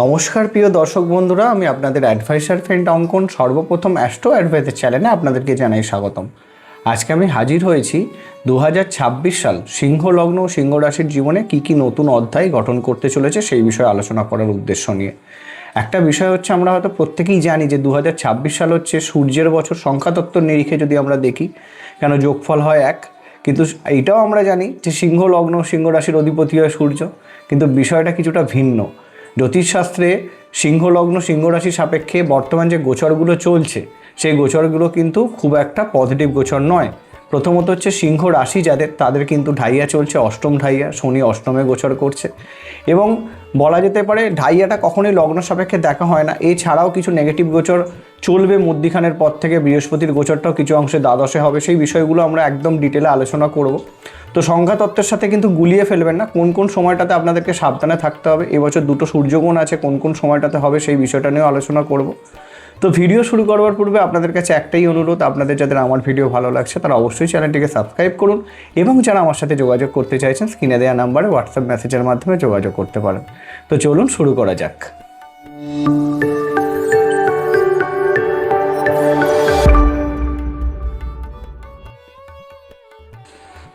নমস্কার প্রিয় দর্শক বন্ধুরা, আমি আপনাদের অ্যাডভাইসার ফ্রেন্ড অঙ্কন, সর্বপ্রথম অ্যাস্ট্রো অ্যাডভাইসের চ্যানেলে আপনাদেরকে জানাই স্বাগতম। আজকে আমি হাজির হয়েছি দু হাজার ছাব্বিশ সাল সিংহ লগ্ন সিংহ রাশির জীবনে কী কী নতুন অধ্যায় গঠন করতে চলেছে সেই বিষয়ে আলোচনা করার উদ্দেশ্য নিয়ে। একটা বিষয় হচ্ছে, আমরা হয়তো প্রত্যেকেই জানি যে দু হাজার ছাব্বিশ সাল হচ্ছে সূর্যের বছর, সংখ্যাতত্ত্ব নিরিখে যদি আমরা দেখি, কেন যোগফল হয় এক। কিন্তু এইটাও আমরা জানি যে সিংহ লগ্ন সিংহ রাশির অধিপতি হয় সূর্য, কিন্তু বিষয়টা কিছুটা ভিন্ন। জ্যোতিষশাস্ত্রে সিংহলগ্ন সিংহরাশি সিংহ রাশি সাপেক্ষে বর্তমান যে গোচরগুলো চলছে, সেই গোচরগুলো কিন্তু খুব একটা পজিটিভ গোচর নয়। প্রথমত হচ্ছে সিংহ রাশি যাদের, তাদের কিন্তু ঢাইয়া চলছে, অষ্টম ঢাইয়া, শনি অষ্টমে গোচর করছে। এবং বলা যেতে পারে ঢাইয়াটা কখনোই লগ্ন সাপেক্ষে দেখা হয় না। এছাড়াও কিছু নেগেটিভ গোচর চলবে মধ্যিখানের পর থেকে, বৃহস্পতির গোচরটাও কিছু অংশে দ্বাদশে হবে। সেই বিষয়গুলো আমরা একদম ডিটেলে আলোচনা করব। তো সংখ্যা তত্ত্বের সাথে কিন্তু গুলিয়ে ফেলবেন না। কোন কোন সময়টাতে আপনাদেরকে সাবধানে থাকতে হবে? এবছর দুটো সূর্যগ্রহণ আছে, কোন কোন সময়টাতে হবে? সেই বিষয়টা নিয়েও আলোচনা করব। তো ভিডিও শুরু করবার পূর্বে আপনাদের কাছে একটাই অনুরোধ, আপনাদের যাদের আমার ভিডিও ভালো লাগছে তারা অবশ্যই চ্যানেলটিকে সাবস্ক্রাইব করুন এবং যারা আমার সাথে যোগাযোগ করতে চাইছেন স্ক্রিনে দেওয়া নাম্বারে হোয়াটসঅ্যাপ মেসেজের মাধ্যমে যোগাযোগ করতে পারেন। তো চলুন শুরু করা যাক।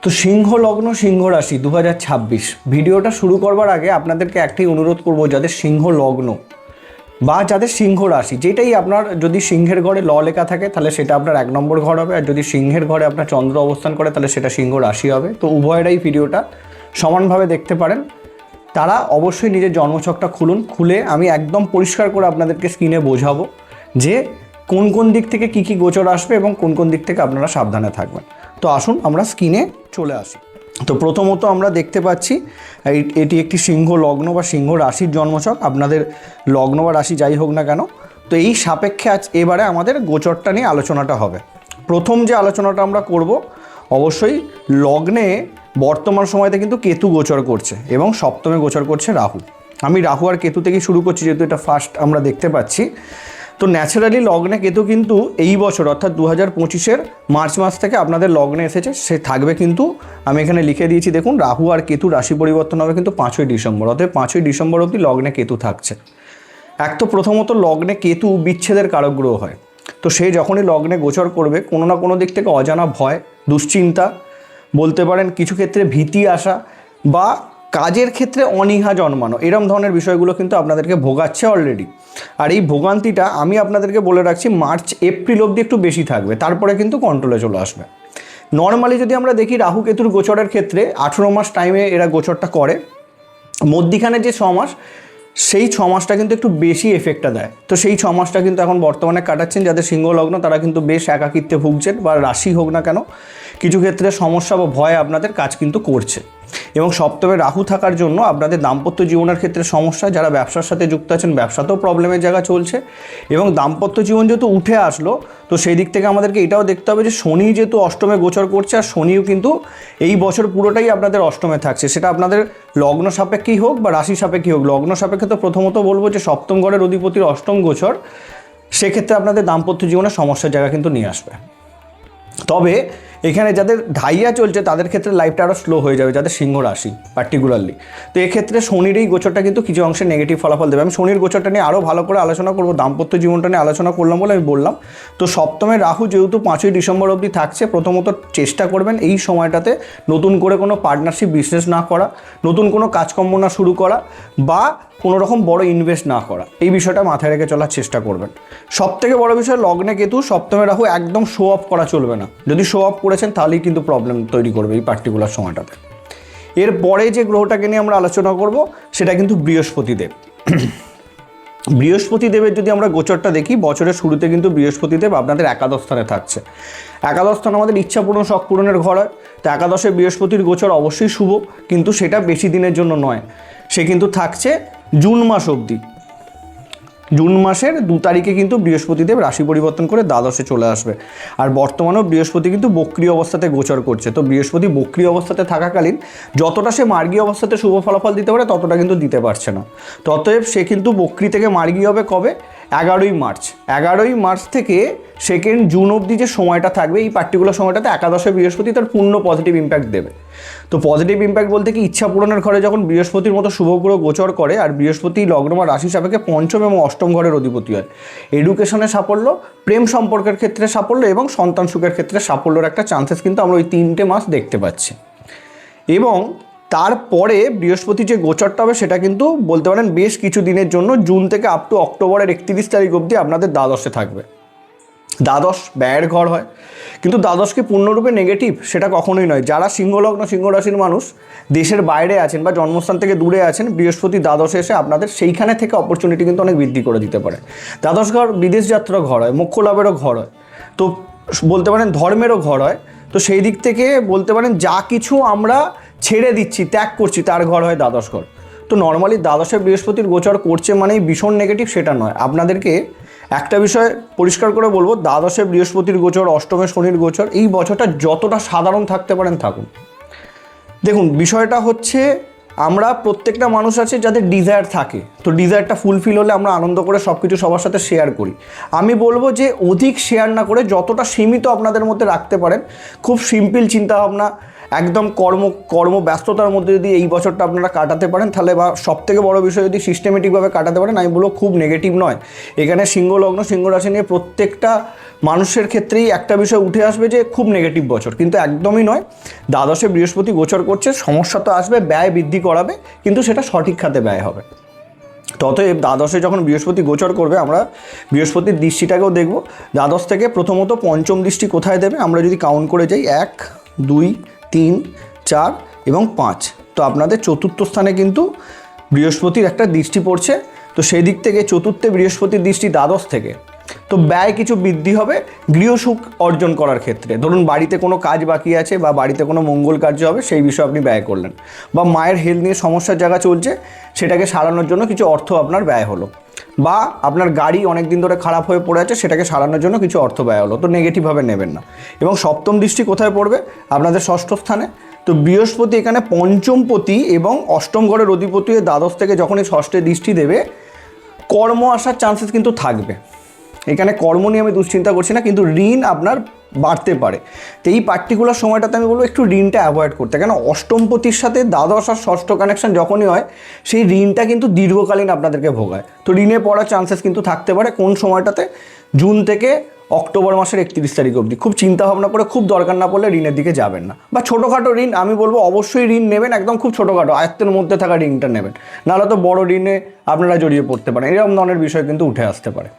তো সিংহ লগ্ন, সিংহ রাশি দু হাজার ছাব্বিশ। ভিডিওটা শুরু করবার আগে আপনাদেরকে একটাই অনুরোধ করব, যাদের সিংহ লগ্ন বা যাদের সিংহ রাশি, যেটাই আপনার যদি সিংহের ঘরে ল লেখা থাকে, তাহলে সেটা আপনার এক নম্বর ঘর হবে। আর যদি সিংহের ঘরে আপনার চন্দ্র অবস্থান করে, তাহলে সেটা সিংহ রাশি হবে। তো উভয়েরাই ভিডিওটা সমানভাবে দেখতে পারেন। তারা অবশ্যই নিজের জন্মছকটা খুলুন। খুলে আমি একদম পরিষ্কার করে আপনাদেরকে স্ক্রিনে বোঝাবো যে কোন কোন দিক থেকে কী কী গোচর আসবে এবং কোন কোন দিক থেকে আপনারা সাবধানে থাকবেন। তো আসুন, আমরা স্ক্রিনে চলে আসি। তো প্রথমত আমরা দেখতে পাচ্ছি এটি একটি সিংহ লগ্ন বা সিংহ রাশির জন্মছক। আপনাদের লগ্ন বা রাশি যাই হোক না কেন, তো এই সাপেক্ষে আজ এবারে আমাদের গোচরটা নিয়ে আলোচনাটা হবে। প্রথম যে আলোচনাটা আমরা করব, অবশ্যই লগ্নে বর্তমান সময়তে কিন্তু কেতু গোচর করছে এবং সপ্তমে গোচর করছে রাহু। আমি রাহু আর কেতু থেকেই শুরু করছি, যেহেতু এটা ফার্স্ট আমরা দেখতে পাচ্ছি। তো ন্যাচারালি লগ্নে কেতু কিন্তু এই বছর, অর্থাৎ দু হাজার পঁচিশের মার্চ মাস থেকে আপনাদের লগ্নে এসেছে, সে থাকবে কিন্তু, আমি এখানে লিখে দিয়েছি, দেখুন, রাহু আর কেতু রাশি পরিবর্তন হবে কিন্তু পাঁচই ডিসেম্বর অর্থাৎ পাঁচই ডিসেম্বর অবধি লগ্নে কেতু থাকছে। এক তো প্রথমত লগ্নে কেতু বিচ্ছেদের কারক গ্রহ হয়, তো সে যখনই লগ্নে গোচর করবে, কোনো না কোনো দিক থেকে অজানা ভয়, দুশ্চিন্তা, বলতে পারেন কিছু ক্ষেত্রে ভীতি আসা বা কাজের ক্ষেত্রে অনীহা জন্মানো। এরম ধরনের বিষয়গুলো কিন্তু আপনাদেরকে ভোগাচ্ছে অলরেডি আর এই ভোগান্তিটা আমি আপনাদেরকে বলে রাখছি, মার্চ, এপ্রিল অবধি একটু বেশি থাকবে, তারপরে কিন্তু কন্ট্রোলে চলে আসবে। নর্মালি যদি আমরা দেখি রাহু কেতুর গোচরের ক্ষেত্রে, আঠেরো মাস টাইমে এরা গোচরটা করে। মধ্যিখানে যে ছ মাস, সেই ছ মাসটা কিন্তু একটু বেশি এফেক্টটা দেয়। তো সেই ছ মাসটা কিন্তু এখন বর্তমানে কাটাচ্ছেন যাদের সিংহ লগ্ন তারা কিন্তু বেশ একাকিত্বে ভুগছেন, বা রাশি হোক না কেন। কিছু ক্ষেত্রে সমস্যা বা ভয় আপনাদের কাজ কিন্তু করছে। এবং সপ্তমে রাহু থাকার জন্য আপনাদের দাম্পত্য জীবনের ক্ষেত্রে সমস্যা, যারা ব্যবসার সাথে যুক্ত আছেন, ব্যবসাতেও প্রবলেমের জায়গা চলছে। এবং দাম্পত্য জীবন যেহেতু উঠে আসলো, তো সেই দিক থেকে আমাদেরকে এটাও দেখতে হবে যে শনি যেহেতু অষ্টমে গোচর করছে, আর শনিও কিন্তু এই বছর পুরোটাই আপনাদের অষ্টমে থাকছে। সেটা আপনাদের লগ্ন সাপেক্ষেই হোক বা রাশি সাপেক্ষেই হোক, লগ্ন সাপেক্ষে তো প্রথমত বলব যে সপ্তম ঘরের অধিপতির অষ্টম গোচর, সেক্ষেত্রে আপনাদের দাম্পত্য জীবনে সমস্যার জায়গা কিন্তু নিয়ে আসবে। তবে এখানে যাদের ঢাইয়া চলছে, তাদের ক্ষেত্রে লাইফটা আরও স্লো হয়ে যাবে, যাদের সিংহ রাশি পার্টিকুলারলি তো এক্ষেত্রে শনির এই গোচরটা কিন্তু কিছু অংশে নেগেটিভ ফলাফল দেবে। আমি শনির গোচরটা নিয়ে আরও ভালো করে আলোচনা করব, দাম্পত্য জীবনটা নিয়ে আলোচনা করলাম বলে আমি বললাম। তো সপ্তমে রাহু যেহেতু পাঁচই ডিসেম্বর অবধি থাকছে, প্রথমত চেষ্টা করবেন এই সময়টাতে নতুন করে কোনো পার্টনারশিপ বিজনেস না করা, নতুন কোনো কাজকর্ম না শুরু করা, বা কোনো রকম বড় ইনভেস্ট না করা। এই বিষয়টা মাথায় রেখে চলার চেষ্টা করবেন। সব থেকে বড় বিষয়, লগ্নে কেতু সপ্তমে রাহু একদম শো অফ করা চলবে না। যদি শো অফ করেছেন, তাহলেই কিন্তু প্রবলেম তৈরি করবে এই পার্টিকুলার সময়টাতে। এরপরে যে গ্রহটাকে নিয়ে আমরা আলোচনা করব, সেটা কিন্তু বৃহস্পতিদেব। বৃহস্পতিদেবের যদি আমরা গোচরটা দেখি, বছরের শুরুতে কিন্তু বৃহস্পতিদেব আপনাদের একাদশ স্থানে থাকছে। একাদশ স্থান আমাদের ইচ্ছা পূরণ, শখ পূরণের ঘর হয়। তো একাদশে বৃহস্পতির গোচর অবশ্যই শুভ, কিন্তু সেটা বেশি দিনের জন্য নয়। সে কিন্তু থাকছে জুন মাস অবধি। জুন মাসের দু তারিখে কিন্তু বৃহস্পতিদেব রাশি পরিবর্তন করে দ্বাদশে চলে আসবে। আর বর্তমানেও বৃহস্পতি কিন্তু বক্রি অবস্থাতে গোচর করছে। তো বৃহস্পতি বক্রি অবস্থাতে থাকাকালীন যতটা সে মার্গী অবস্থাতে শুভ ফলাফল দিতে পারে, ততটা কিন্তু দিতে পারছে না। ততএব সে কিন্তু বক্রি থেকে মার্গী হবে কবে? এগারোই মার্চ। এগারোই মার্চ থেকে সেকেন্ড জুন অবধি যে সময়টা থাকবে, এই পার্টিকুলার সময়টাতে একাদশে বৃহস্পতি তার পূর্ণ পজিটিভ ইম্প্যাক্ট দেবে। তো পজিটিভ ইম্প্যাক্ট বলতে কি ইচ্ছা পূরণের ঘরে যখন বৃহস্পতির মতো শুভগ্রহ গোচর করে আর বৃহস্পতি লগ্ন বা রাশি সাপেক্ষে পঞ্চম এবং অষ্টম ঘরের অধিপতি হয়। এডুকেশনে সাফল্য, প্রেম সম্পর্কের ক্ষেত্রে সাফল্য এবং সন্তান সুখের ক্ষেত্রে সাফল্যের একটা চান্সেস কিন্তু আমরা ওই তিনটে মাস দেখতে পাচ্ছি। এবং তারপরে বৃহস্পতি যে গোচরটা হবে সেটা কিন্তু বলতে পারেন বেশ কিছু দিনের জন্য জুন থেকে আপ টু অক্টোবরের একত্রিশ তারিখ অবধি আপনাদের দ্বাদশে থাকবে। দ্বাদশ ব্যয়ের ঘর হয়। কিন্তু দ্বাদশকে পূর্ণরূপে নেগেটিভ সেটা কখনোই নয়। যারা সিংহলগ্ন সিংহ রাশির মানুষ দেশের বাইরে আছেন বা জন্মস্থান থেকে দূরে আছেন, বৃহস্পতি দ্বাদশে এসে আপনাদের সেইখানে থেকে অপরচুনিটি কিন্তু অনেক বৃদ্ধি করে দিতে পারে। দ্বাদশ ঘর বিদেশ যাত্রার ঘর হয়, মোক্ষ লাভেরও ঘর হয়। তো বলতে পারেন ধর্মেরও ঘর হয়। তো সেই দিক থেকে বলতে পারেন যা কিছু আমরা ছেড়ে দিচ্ছি, ত্যাগ করছি, তার ঘর হয় দ্বাদশ ঘর। তো নর্মালি দ্বাদশে বৃহস্পতির গোচর করছে মানেই ভীষণ নেগেটিভ সেটা নয়। আপনাদেরকে একটা বিষয় পরিষ্কার করে বলব দ্বাদশে বৃহস্পতির গোচর, অষ্টমে শনির গোচর, এই বছরটা যতটা সাধারণ থাকতে পারেন থাকুন। দেখুন, বিষয়টা হচ্ছে আমরা প্রত্যেকটা মানুষ আছে যাদের ডিজায়ার থাকে। তো ডিজায়ারটা ফুলফিল হলে আমরা আনন্দ করে সব কিছু সবার সাথে শেয়ার করি। আমি বলব যে অধিক শেয়ার না করে যতটা সীমিত আপনাদের মধ্যে রাখতে পারেন, খুব সিম্পল চিন্তাভাবনা একদম কর্ম কর্ম ব্যস্ততার মধ্যে যদি এই বছরটা আপনারা কাটাতে পারেন, তাহলে বা সব থেকে বড় বিষয় যদি সিস্টেমেটিকভাবে কাটাতে পারেন, আমি বলব খুব নেগেটিভ নয়। এখানে সিংহ লগ্ন সিংহ রাশি নিয়ে প্রত্যেকটা মানুষের ক্ষেত্রেই একটা বিষয় উঠে আসবে যে খুব নেগেটিভ বছর, কিন্তু একদমই নয়। দ্বাদশে বৃহস্পতি গোচর করছে, সমস্যা তো আসবে, ব্যয় বৃদ্ধি করাবে, কিন্তু সেটা সঠিক খাতে ব্যয় হবে। ততএব দ্বাদশে যখন বৃহস্পতি গোচর করবে, আমরা বৃহস্পতির দৃষ্টিটাকেও দেখব। দ্বাদশ থেকে প্রথমত পঞ্চম দৃষ্টি কোথায় দেবে, আমরা যদি কাউন্ট করে যাই, এক, দুই তিন, চার এবং পাঁচ। তো আপনাদের চতুর্থ স্থানে কিন্তু বৃহস্পতির একটা দৃষ্টি পড়ছে। তো সেই দিক থেকে চতুর্থে বৃহস্পতির দৃষ্টি দ্বাদশ থেকে। তো ব্যয় কিছু বৃদ্ধি হবে গৃহসুখ অর্জন করার ক্ষেত্রে। ধরুন বাড়িতে কোনো কাজ বাকি আছে বা বাড়িতে কোনো মঙ্গল কার্য হবে, সেই বিষয়ে আপনি ব্যয় করলেন। বা মায়ের হেলথ নিয়ে সমস্যার জায়গা চলছে, সেটাকে সারানোর জন্য কিছু অর্থ আপনার ব্যয় হলো। বা আপনার গাড়ি অনেক দিন ধরে খারাপ হয়ে পড়ে আছে, সেটাকে সারানোর জন্য কিছু অর্থ ব্যয় হলো। তো নেগেটিভভাবে নেবেন না। এবং সপ্তম দৃষ্টি কোথায় পড়বে? আপনাদের ষষ্ঠ স্থানে। তো বৃহস্পতি এখানে পঞ্চমপতি এবং অষ্টম ঘরের অধিপতি দ্বাদশ থেকে যখনই ষষ্ঠে দৃষ্টি দেবে, কর্ম আসার চান্সেস কিন্তু থাকবে। এখানে কর্ম নিয়ে আমি দুশ্চিন্তা করছি না, কিন্তু ঋণ আপনার বাড়তে পারে। তো এই পার্টিকুলার সময়টাতে আমি বলব একটু ঋণটা অ্যাভয়েড করতে, কেন অষ্টমপতির সাথে দ্বাদশ আর ষষ্ঠ কানেকশন যখনই হয়, সেই ঋণটা কিন্তু দীর্ঘকালীন আপনাদেরকে ভোগায়। তো ঋণে পড়ার চান্সেস কিন্তু থাকতে পারে কোন সময়টাতে? জুন থেকে অক্টোবর মাসের একত্রিশ তারিখ অবধি। খুব চিন্তা ভাবনা করে, খুব দরকার না পড়লে ঋণের দিকে যাবেন না। বা ছোটোখাটো ঋণ, আমি বলব অবশ্যই ঋণ নেবেন, একদম খুব ছোটোখাটো, আয়ত্তের মধ্যে থাকা ঋণটা নেবেন। নাহলে তো বড় ঋণে আপনারা জড়িয়ে পড়তে পারেন। এরকম ধরনের বিষয় কিন্তু উঠে আসতে পারে।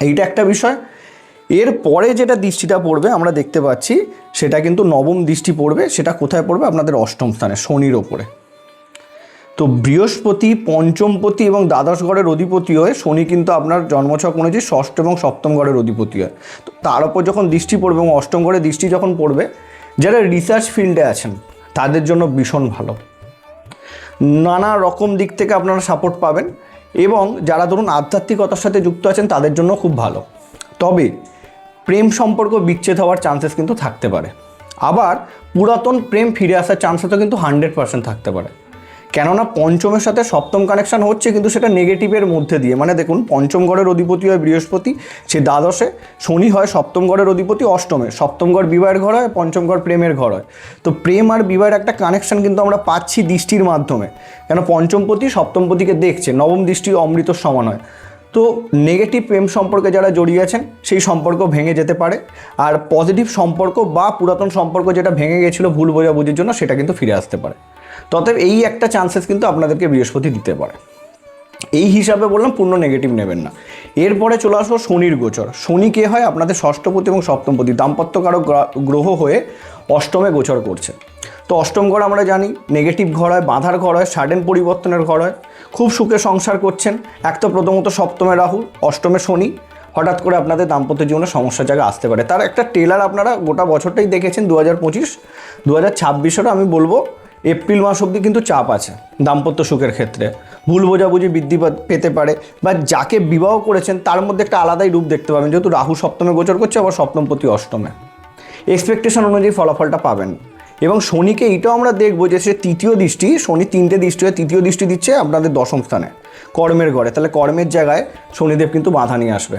এইটা একটা বিষয়। এর পরে যেটা দৃষ্টিটা পড়বে, আমরা দেখতে পাচ্ছি, সেটা কিন্তু নবম দৃষ্টি পড়বে, সেটা কোথায় পড়বে? আপনাদের অষ্টম স্থানে, শনির ওপরে। তো বৃহস্পতি, পঞ্চমপতি এবং দ্বাদশ ঘরের অধিপতি হয়ে শনি কিন্তু আপনার জন্মছক অনুযায়ী ষষ্ঠ এবং সপ্তম ঘরের অধিপতি হয়। তো তার উপর যখন দৃষ্টি পড়বে এবং অষ্টম ঘরের দৃষ্টি যখন পড়বে, যারা রিসার্চ ফিল্ডে আছেন, তাদের জন্য ভীষণ ভালো। নানা রকম দিক থেকে আপনারা সাপোর্ট পাবেন। এবং যারা ধরুন আধ্যাত্মিকতার সাথে যুক্ত আছেন, তাদের জন্য খুব ভালো। তবে প্রেম সম্পর্ক বিচ্ছেদ হওয়ার চান্সেস কিন্তু থাকতে পারে। আবার পুরাতন প্রেম ফিরে আসার চান্সেসও কিন্তু হান্ড্রেড পার্সেন্ট থাকতে পারে। কেননা পঞ্চমের সাথে সপ্তম কানেকশন হচ্ছে কিন্তু সেটা নেগেটিভের মধ্যে দিয়ে। মানে দেখুন, পঞ্চম ঘরের অধিপতি হয় বৃহস্পতি, সে দ্বাদশে, শনি হয় সপ্তম ঘরের অধিপতি অষ্টমে। সপ্তম ঘর বিবাহের ঘর হয়, পঞ্চম ঘর প্রেমের ঘর হয়। তো প্রেম আর বিবাহের একটা কানেকশন কিন্তু আমরা পাচ্ছি দৃষ্টির মাধ্যমে। কেন পঞ্চমপতি সপ্তমপতিকে দেখছে, নবম দৃষ্টি অমৃতর সমান হয়। তো নেগেটিভ প্রেম সম্পর্কে যারা জড়িয়ে আছেন, সেই সম্পর্ক ভেঙে যেতে পারে। আর পজিটিভ সম্পর্ক বা পুরাতন সম্পর্ক যেটা ভেঙে গেছিল ভুল বোঝাবুঝির জন্য, সেটা কিন্তু ফিরে আসতে পারে। তবে এই একটা চান্সেস কিন্তু আপনাদেরকে বৃহস্পতি দিতে পারে। এই হিসাবে বললাম পূর্ণ নেগেটিভ নেবেন না। এরপরে চলে আসব শনির গোচর। শনি কে হয়? আপনাদের ষষ্ঠপতি এবং সপ্তমপতি। দাম্পত্যকারক গ্রা- গ্রহ হয়ে অষ্টমে গোচর করছে। তো অষ্টম ঘর আমরা জানি নেগেটিভ ঘর হয়, বাঁধার ঘর হয় সাডেন পরিবর্তনের ঘর হয়। খুব সুখে সংসার করছেন। এক তো প্রথমত সপ্তমে রাহু, অষ্টমে শনি। হঠাৎ করে আপনাদের দাম্পত্য জীবনে সমস্যার জায়গা আসতে পারে। তার একটা টেলার আপনারা গোটা বছরটাই দেখেছেন দু হাজার পঁচিশ দু হাজার ছাব্বিশেরও আমি বলব এপ্রিল মাস অবধি কিন্তু চাপ আছে দাম্পত্য সুখের ক্ষেত্রে। ভুল বোঝাবুঝি বৃদ্ধি পেতে পারে বা যাকে বিবাহ করেছেন তার মধ্যে একটা আলাদাই রূপ দেখতে পাবেন। যেহেতু রাহু সপ্তমে গোচর করছে, আবার সপ্তমপতি অষ্টমে। এক্সপেকটেশন অনুযায়ী ফলাফলটা পাবেন। এবং শনিকে এইটাও আমরা দেখব যে সে তৃতীয় দৃষ্টি, শনি তিনটে দৃষ্টি হয়ে তৃতীয় দৃষ্টি দিচ্ছে আপনাদের দশম স্থানে, কর্মের ঘরে। তাহলে কর্মের জায়গায় শনিদেব কিন্তু বাধা নিয়ে আসবে।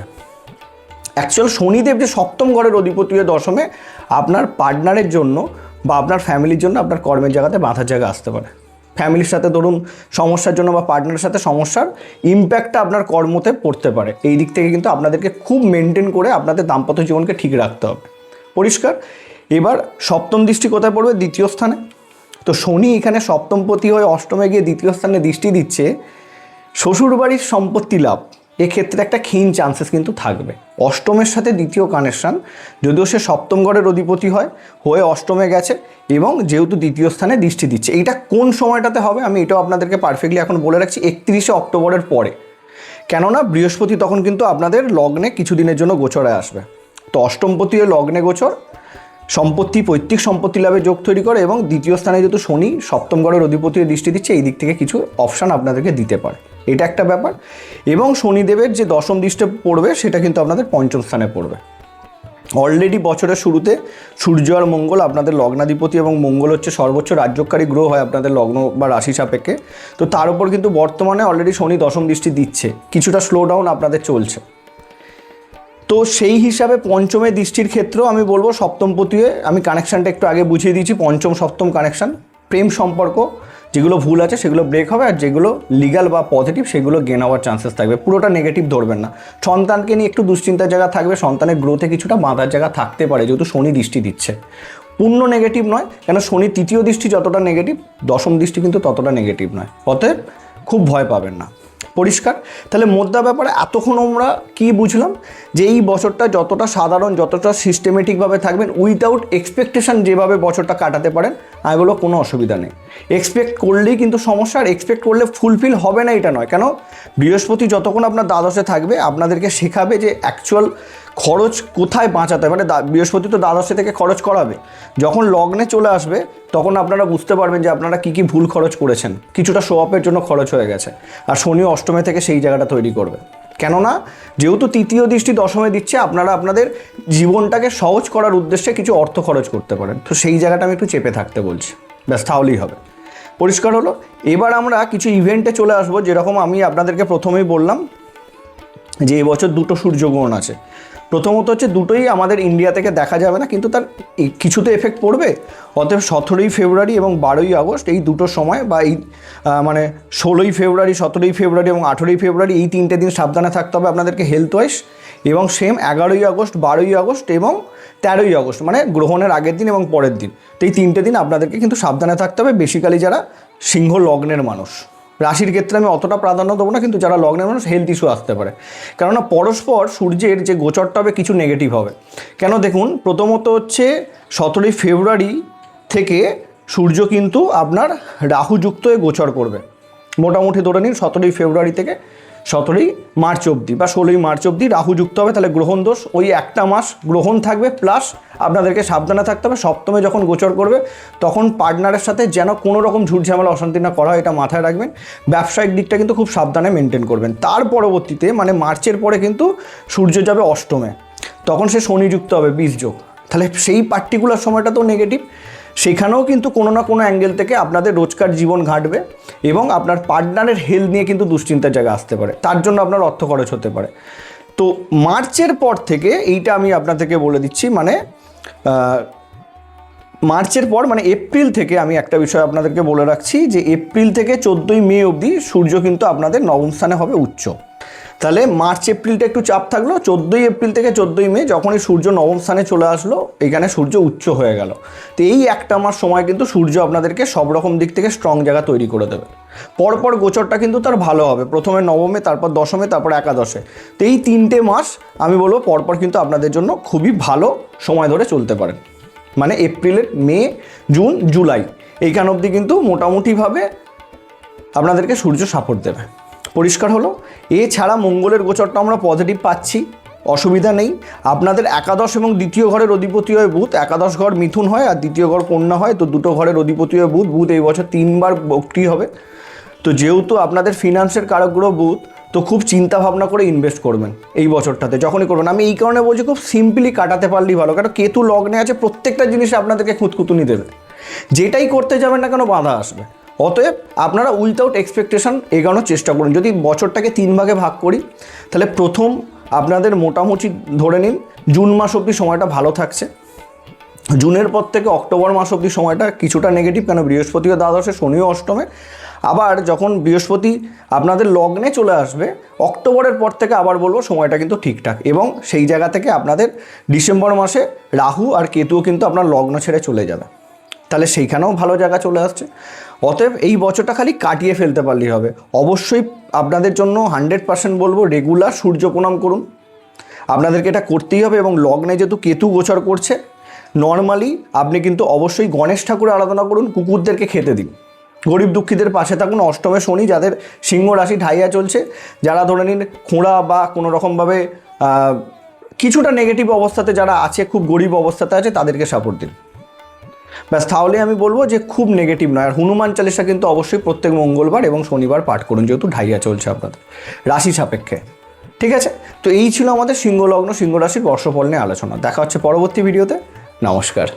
অ্যাকচুয়াল শনিদেব যে সপ্তম ঘরের অধিপতি দশমে, আপনার পার্টনারের জন্য বা আপনার ফ্যামিলির জন্য আপনার কর্মের জায়গাতে বাঁধার জায়গা আসতে পারে। ফ্যামিলির সাথে ধরুন সমস্যার জন্য বা পার্টনারের সাথে সমস্যার ইম্প্যাক্টটা আপনার কর্মতে পড়তে পারে। এই দিক থেকে কিন্তু আপনাদেরকে খুব মেনটেন করে আপনাদের দাম্পত্য জীবনকে ঠিক রাখতে হবে। পরিষ্কার? এবার সপ্তম দৃষ্টি কোথায় পড়বে? দ্বিতীয় স্থানে। তো শনি এখানে সপ্তমপতি হয়ে অষ্টমে গিয়ে দ্বিতীয় স্থানে দৃষ্টি দিচ্ছে। শ্বশুরবাড়ির সম্পত্তি লাভ। এক্ষেত্রে একটা ক্ষীণ চান্সেস কিন্তু থাকবে। অষ্টমের সাথে দ্বিতীয় কানেকশান যদিও সে সপ্তম ঘরের অধিপতি হয়, হয়ে অষ্টমে গেছে এবং যেহেতু দ্বিতীয় স্থানে দৃষ্টি দিচ্ছে। এইটা কোন সময়টাতে হবে আমি এটাও আপনাদেরকে পারফেক্টলি এখন বলে রাখছি, একত্রিশে অক্টোবরের পরে। কেননা বৃহস্পতি তখন কিন্তু আপনাদের লগ্নে কিছুদিনের জন্য গোচরে আসবে। তো অষ্টমপতি লগ্নে গোচর, সম্পত্তি, পৈতৃক সম্পত্তি লাভে যোগ তৈরি করে এবং দ্বিতীয় স্থানে যেহেতু শনি, সপ্তম ঘরের অধিপতি হয়ে দৃষ্টি দিচ্ছে, এই দিক থেকে কিছু অপশান আপনাদেরকে দিতে পারে। এটা একটা ব্যাপার। এবং শনিদেবের যে দশম দৃষ্টে পড়বে, সেটা কিন্তু আপনাদের পঞ্চম স্থানে পড়বে। অলরেডি বছরের শুরুতে সূর্য আর মঙ্গল আপনাদের লগ্নাধিপতি এবং মঙ্গল হচ্ছে সর্বোচ্চ রাজ্যকারী গ্রহ হয় আপনাদের লগ্ন বা রাশি সাপেক্ষে। তো তার উপর কিন্তু বর্তমানে অলরেডি শনি দশম দৃষ্টি দিচ্ছে। কিছুটা স্লো ডাউন আপনাদের চলছে। তো সেই হিসাবে পঞ্চমে দৃষ্টির ক্ষেত্রেও আমি বলব সপ্তম পতিয়ে আমি কানেকশানটা একটু আগে বুঝিয়ে দিয়েছি পঞ্চম সপ্তম কানেকশান প্রেম সম্পর্ক। যেগুলো ভুল আছে সেগুলো ব্রেক হবে আর যেগুলো লিগাল বা পজিটিভ সেগুলো গেন হওয়ার চান্সেস থাকবে। পুরোটা নেগেটিভ ধরবেন না। সন্তানকে নিয়ে একটু দুশ্চিন্তার জায়গা থাকবে, সন্তানের গ্রোথে কিছুটা বাঁধার জায়গা থাকতে পারে যেহেতু শনি দৃষ্টি দিচ্ছে। পূর্ণ নেগেটিভ নয়, কেন শনি তৃতীয় দৃষ্টি যতটা নেগেটিভ দশম দৃষ্টি কিন্তু ততটা নেগেটিভ নয়। অতএব খুব ভয় পাবেন না। পরিষ্কার। তাহলে মোদ্দা ব্যাপারে এতক্ষণ আমরা কি বুঝলাম? যে এই বছরটা যতটা সাধারণ, যতটা সিস্টেমেটিকভাবে থাকবেন উইদাউট এক্সপেকটেশান যেভাবে বছরটা কাটাতে পারেন, আমি বলব কোনো অসুবিধা নেই। এক্সপেক্ট করলেই কিন্তু সমস্যা, আর এক্সপেক্ট করলে ফুলফিল হবে না এটা নয়। কেন? বৃহস্পতি যতক্ষণ আপনার দ্বাদশে থাকবে, আপনাদেরকে শেখাবে যে অ্যাকচুয়াল খরচ কোথায় বাঁচাতে মানে বৃহস্পতি তো দ্বাদশে থেকে খরচ করাবে। যখন লগ্নে চলে আসবে, তখন আপনারা বুঝতে পারবেন যে আপনারা কী কী ভুল খরচ করেছেন। কিছুটা শো অফের জন্য খরচ হয়ে গেছে। আর শনি অষ্টমে থেকে সেই জায়গাটা তৈরি করবে। কেননা, যেহেতু তৃতীয় দৃষ্টি দশমে দিচ্ছে, আপনারা আপনাদের জীবনটাকে সহজ করার উদ্দেশ্যে কিছু অর্থ খরচ করতে পারেন। তো সেই জায়গাটা আমি একটু চেপে থাকতে বলছি। ব্যাস, তাহলেই হবে। পরিষ্কার হলো, এবার আমরা কিছু ইভেন্টে চলে আসব। যেরকম আমি আপনাদেরকে প্রথমেই বললাম যে এবছর দুটো সূর্যগ্রহণ আছে। প্রথমত হচ্ছে দুটোই আমাদের ইন্ডিয়া থেকে দেখা যাবে না, কিন্তু তার কিছুতে এফেক্ট পড়বে। অতএব সতেরোই ফেব্রুয়ারি এবং বারোই আগস্ট এই দুটো সময় বা এই মানে ষোলোই ফেব্রুয়ারি, সতেরোই ফেব্রুয়ারি এবং আঠেরোই ফেব্রুয়ারি এই তিনটে দিন সাবধানে থাকতে হবে আপনাদেরকে হেলথ ওয়াইজ এবং সেম এগারোই আগস্ট, বারোই আগস্ট এবং তেরোই আগস্ট মানে গ্রহণের আগের দিন এবং পরের দিন। তো এই তিনটে দিন আপনাদেরকে কিন্তু সাবধানে থাকতে হবে। বেসিক্যালি যারা সিংহ লগ্নের মানুষ। রাশির ক্ষেত্রে আমি অতটা প্রাধান্য দেবো না, কিন্তু যারা লগ্নের মানুষ হেলথ ইস্যু আসতে পারে। কেননা পরস্পর সূর্যের যে গোচরটা হবে কিছু নেগেটিভ হবে। কেন দেখুন, প্রথমত হচ্ছে সতেরোই ফেব্রুয়ারি থেকে সূর্য কিন্তু আপনার রাহুযুক্ত হয়ে গোচর করবে। মোটামুটি ধরে নিন সতেরোই ফেব্রুয়ারি থেকে সতেরোই মার্চ অবধি বা ষোলোই মার্চ অবধি রাহু যুক্ত হবে, তাহলে গ্রহণ দোষ। ওই একটা মাস গ্রহণ থাকবে প্লাস আপনাদেরকে সাবধানে থাকতে হবে। সপ্তমে যখন গোচর করবে, তখন পার্টনারের সাথে যেন কোনো রকম ঝুট ঝামেলা, অশান্তি না করা হয়, এটা মাথায় রাখবেন। ব্যবসায়িক দিকটা কিন্তু খুব সাবধানে মেনটেন করবেন। তার পরবর্তীতে মানে মার্চের পরে কিন্তু সূর্য যাবে অষ্টমে, তখন সে শনিযুক্ত হবে বিষ যোগ। তাহলে সেই পার্টিকুলার সময়টা তো নেগেটিভ সেখানেও কিন্তু কোনো না কোনো অ্যাঙ্গেল থেকে আপনাদের রোজকার জীবন ঘাটবে এবং আপনার পার্টনারের হেলথ নিয়ে কিন্তু দুশ্চিন্তার জায়গা আসতে পারে। তার জন্য আপনার অর্থ খরচ হতে পারে। তো মার্চের পর থেকে এইটা আমি আপনাদেরকে বলে দিচ্ছি মানে মার্চের পর মানে এপ্রিল থেকে আমি একটা বিষয় আপনাদেরকে বলে রাখছি যে এপ্রিল থেকে চোদ্দোই মে অবধি সূর্য কিন্তু আপনাদের নবম স্থানে হবে উচ্চ। তাহলে মার্চ, এপ্রিলটা একটু চাপ থাকল, চোদ্দোই এপ্রিল থেকে চোদ্দোই মে যখনই সূর্য নবম স্থানে চলে আসলো, এখানে সূর্য উচ্চ হয়ে গেল। তো এই একটা মাস সময় কিন্তু সূর্য আপনাদেরকে সব রকম দিক থেকে স্ট্রং জায়গা তৈরি করে দেবে। পরপর গোচরটা কিন্তু তার ভালো হবে। প্রথমে নবমে, তারপর দশমে, তারপর একাদশে। তো এই তিনটে মাস আমি বলব পরপর কিন্তু আপনাদের জন্য খুবই ভালো সময় ধরে চলতে পারেন। মানে এপ্রিলের মে, জুন, জুলাই। এইখান অবধি কিন্তু মোটামুটিভাবে আপনাদেরকে সূর্য সাপোর্ট দেবে। পরিষ্কার হলো। এছাড়া মঙ্গলের গোচরটা আমরা পজিটিভ পাচ্ছি, অসুবিধা নেই। আপনাদের একাদশ এবং দ্বিতীয় ঘরের অধিপতি হয় বুধ। একাদশ ঘর মিথুন হয় আর দ্বিতীয় ঘর কন্যা হয়। তো দুটো ঘরের অধিপতি হয় বুধ। বুধ এই বছর তিনবার বক্রি হবে। তো যেহেতু আপনাদের ফিনান্সের কারকগ্রহ বুধ তো খুব চিন্তা ভাবনা করে ইনভেস্ট করবেন এই বছরটাতে। যখনই করবেন। আমি এই কারণে বলছি খুব সিম্পলি কাটাতে পারলেই ভালো। কারণ কেতু লগ্নে আছে, প্রত্যেকটা জিনিসে আপনাদেরকে খুঁতকুতুনি দেবে। যেটাই করতে যাবেন না কেন, বাধা আসবে। অতএব আপনারা উইথাউট এক্সপেকটেশন এগানোর চেষ্টা করুন। যদি বছরটাকে তিন ভাগে ভাগ করি, তাহলে প্রথম আপনাদের মোটামুটি ধরে নিন, জুন মাস অবধি সময়টা ভালো থাকছে। জুনের পর থেকে অক্টোবর মাস অবধি সময়টা কিছুটা নেগেটিভ কেন? বৃহস্পতিও দ্বাদশে, শনিও, অষ্টমে। আবার যখন বৃহস্পতি আপনাদের লগ্নে চলে আসবে, অক্টোবরের পর থেকে আবার বলব সময়টা কিন্তু ঠিকঠাক। এবং সেই জায়গা থেকে আপনাদের ডিসেম্বর মাসে রাহু আর কেতুও কিন্তু আপনার লগ্ন ছেড়ে চলে যাবে। তাহলে সেইখানেও ভালো জায়গা চলে আসছে। অতএব এই বছরটা খালি কাটিয়ে ফেলতে পারলেই হবে। অবশ্যই আপনাদের জন্য হান্ড্রেড পার্সেন্ট বলব রেগুলার সূর্য প্রণাম করুন। আপনাদেরকে এটা করতেই হবে এবং লগ্নে যেহেতু কেতু গোচর করছে নর্মালি আপনি কিন্তু অবশ্যই গণেশ ঠাকুরের আরাধনা করুন, কুকুরদেরকে খেতে দিন। গরিব দুঃখীদের পাশে থাকুন, অষ্টমে শনি, যাদের সিংহ রাশি ঢাইয়া চলছে, যারা ধরে নিন খোঁড়া বা কোনো রকমভাবে কিছুটা নেগেটিভ অবস্থাতে যারা আছে, খুব গরিব অবস্থাতে আছে, তাদেরকে সাপোর্ট দিন। ব্যাস, তাহলে আমি বলব যে খুব নেগেটিভ নয়। আর হনুমান চালিসা কিন্তু অবশ্যই প্রত্যেক মঙ্গলবার এবং শনিবার পাঠ করুন, যেহেতু ঢাইয়া চলছে আপনাদের, রাশি সাপেক্ষে। ঠিক আছে? তো এই ছিল আমাদের সিংহ লগ্ন সিংহ রাশির বর্ষফল নিয়ে আলোচনা। দেখা হচ্ছে পরবর্তী ভিডিওতে নমস্কার।